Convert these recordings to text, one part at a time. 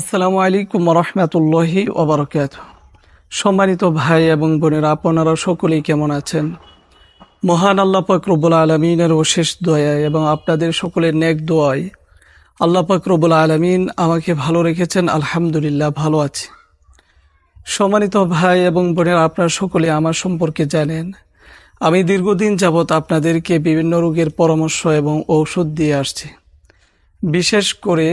আসসালামু আলাইকুম রহমতুল্লাহি ওবরকাত সম্মানিত ভাই এবং বোনেরা, আপনারা সকলেই কেমন আছেন? মহান আল্লাহ রব্বুল আলমিনের অশেষ দয়ায় এবং আপনাদের সকলের নেক দোয়ায় আল্লাহ রব্বুল আলমিন আমাকে ভালো রেখেছেন, আলহামদুলিল্লাহ ভালো আছি। সম্মানিত ভাই এবং বোনেরা, আপনারা সকলে আমার সম্পর্কে জানেন, আমি দীর্ঘদিন যাবৎ আপনাদেরকে বিভিন্ন রোগের পরামর্শ এবং ঔষধ দিয়ে আসছি। বিশেষ করে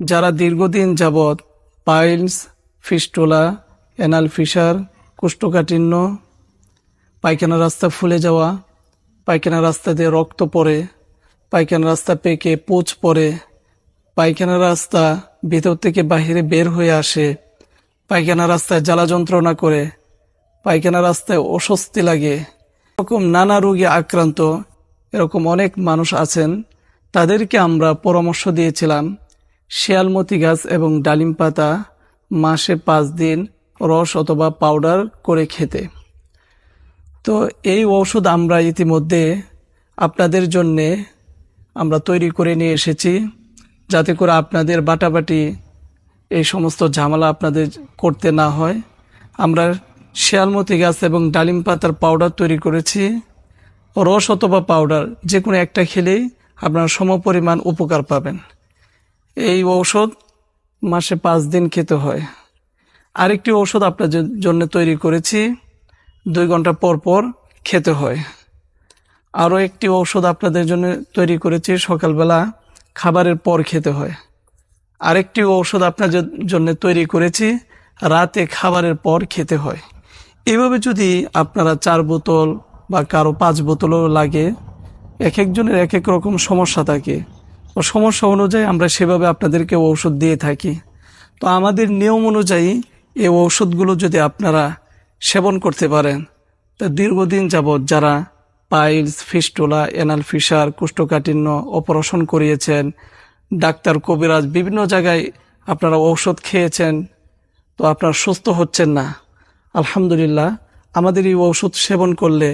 যারা দীর্ঘদিন যাবৎ পাইলস, ফিস্টোলা অ্যানাল ফিসার কোষ্ঠকাঠিন্য, পায়খানা রাস্তা ফুলে যাওয়া, পায়খানা রাস্তা দিয়ে রক্ত পড়ে, পায়খানা রাস্তা পেকে পোচ পড়ে, পায়খানা রাস্তা ভেতর থেকে বাহিরে বের হয়ে আসে, পায়খানা রাস্তায় জ্বালা যন্ত্রণা করে, পায়খানা রাস্তায় অস্বস্তি লাগে, এরকম নানা রোগে আক্রান্ত, এরকম অনেক মানুষ আছেন, তাদেরকে আমরা পরামর্শ দিয়েছিলাম। শিয়ালমতি গাছ এবং ডালিম পাতা মাসে পাঁচ দিন রস অথবা পাউডার করে খেতে। তো এই ঔষধ আমরা ইতিমধ্যে আপনাদের জন্যে আমরা তৈরি করে নিয়ে এসেছি, যাতে করে আপনাদের বাটাবাটি এই সমস্ত ঝামেলা আপনাদের করতে না হয়। আমরা শিয়ালমতি গাছ এবং ডালিম পাতার পাউডার তৈরি করেছি। রস অথবা পাউডার, যে কোনো একটা খেলেই আপনারা সমপরিমাণ উপকার পাবেন। এই ঔষধ মাসে পাঁচ দিন খেতে হয়। আরেকটি ঔষধ আপনার জন্য তৈরি করেছি, দুই ঘণ্টা পর পর খেতে হয়। আরও একটি ঔষধ আপনাদের জন্য তৈরি করেছি, সকালবেলা খাবারের পর খেতে হয়। আরেকটি ঔষধ আপনার জন্য তৈরি করেছি, রাতে খাবারের পর খেতে হয়। এভাবে যদি আপনারা চার বোতল বা কারও পাঁচ বোতলও লাগে, এক একজনের এক এক রকম সমস্যা থাকে। তো সমস্যা অনুযায়ী আমরা সেভাবে আপনাদেরকে ঔষধ দিয়ে থাকি। তো আমাদের নিয়ম অনুযায়ী এই ঔষধগুলো যদি আপনারা সেবন করতে পারেন, তা দীর্ঘদিন যাবৎ যারা পাইলস, ফিস্টোলা, এনাল ফিসার কুষ্ঠকাঠিন্য অপারেশন করিয়েছেন, ডাক্তার কবিরাজ বিভিন্ন জায়গায় আপনারা ঔষধ খেয়েছেন, তো আপনারা সুস্থ হচ্ছেন না। আলহামদুলিল্লাহ আমাদের এই ঔষধ সেবন করলে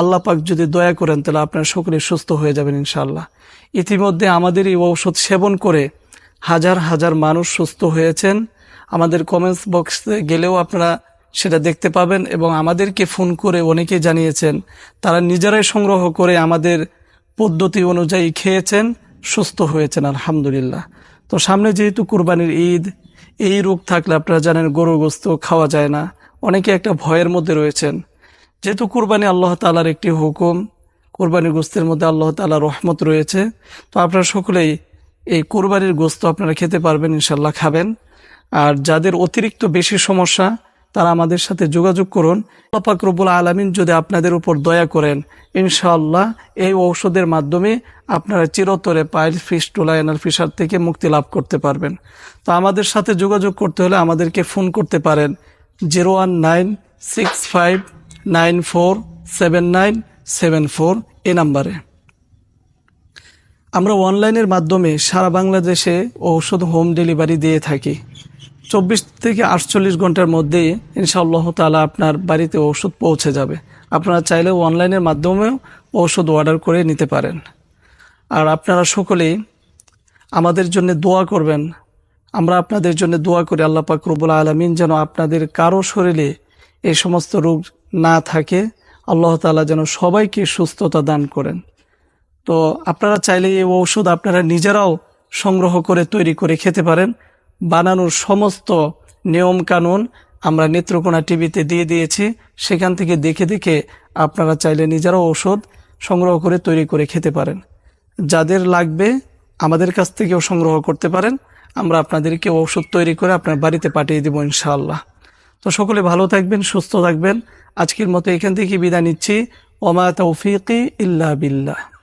আল্লাহ পাক যদি দয়া করেন, তাহলে আপনারা সকলে সুস্থ হয়ে যাবেন ইনশাআল্লাহ। ইতিমধ্যে আমাদের এই ঔষধ সেবন করে হাজার হাজার মানুষ সুস্থ হয়েছেন। আমাদের কমেন্টস বক্সে গেলেও আপনারা সেটা দেখতে পাবেন এবং আমাদেরকে ফোন করে অনেকেই জানিয়েছেন, তারা নিজেরাই সংগ্রহ করে আমাদের পদ্ধতি অনুযায়ী খেয়েছেন, সুস্থ হয়েছেন, আলহামদুলিল্লাহ। তো সামনে যেহেতু কুরবানির ঈদ, এই রোগ থাকলে আপনারা জানেন গরু গোস্ত খাওয়া যায় না। অনেকে একটা ভয়ের মধ্যে রয়েছেন। যেহেতু কুরবানি আল্লাহ তালার একটি হুকুম, কোরবানির গোস্তের মধ্যে আল্লাহ তালার রহমত রয়েছে, তো আপনারা সকলেই এই কোরবানির গোস্ত আপনারা খেতে পারবেন ইনশাল্লাহ খাবেন। আর যাদের অতিরিক্ত বেশি সমস্যা, তারা আমাদের সাথে যোগাযোগ করুন। আল্লাহ রব্বুল আলমিন যদি আপনাদের উপর দয়া করেন, ইনশাআল্লাহ এই ঔষধের মাধ্যমে আপনারা চিরতরে পাইল ফিস্টুলা এনাল ফিসার থেকে মুক্তি লাভ করতে পারবেন। তো আমাদের সাথে যোগাযোগ করতে হলে আমাদেরকে ফোন করতে পারেন। Zero one nine six five nine four seven nine seven four এ নাম্বারে। আমরা অনলাইনের মাধ্যমে সারা বাংলাদেশে ঔষধ হোম ডেলিভারি দিয়ে থাকি। চব্বিশ থেকে আটচল্লিশ ঘণ্টার মধ্যে ইনশাআল্লাহ তালা আপনার বাড়িতে ওষুধ পৌঁছে যাবে। আপনারা চাইলেও অনলাইনের মাধ্যমেও ঔষধ অর্ডার করে নিতে পারেন। আর আপনারা সকলেই আমাদের জন্য দোয়া করবেন আমরা আপনাদের জন্য দোয়া করি, আল্লাহ পাক রব্বুল আলমিন যেন আপনাদের কারও শরীরে এই সমস্ত রোগ না থাকে। আল্লাহ তাআলা যেন সবাইকে সুস্থতা দান করেন। তো আপনারা চাইলে এই ঔষধ আপনারা নিজেরাও সংগ্রহ করে তৈরি করে খেতে পারেন। বানানোর সমস্ত নিয়ম কানুন আমরা নেত্রকোনা টিভিতে দিয়ে দিয়েছি। সেখান থেকে দেখে দেখে আপনারা চাইলে নিজেরাও ঔষধ সংগ্রহ করে তৈরি করে খেতে পারেন। যাদের লাগবে আমাদের কাছ থেকেও সংগ্রহ করতে পারেন। আমরা আপনাদেরকে ঔষধ তৈরি করে আপনার বাড়িতে পাঠিয়ে দেবো ইনশাআল্লাহ। তো সকলে ভালো থাকবেন, সুস্থ থাকবেন। আজকের মতো এখান থেকে বিদায় নিচ্ছি। ওমা তৌফিকি ইল্লা বিল্লাহ।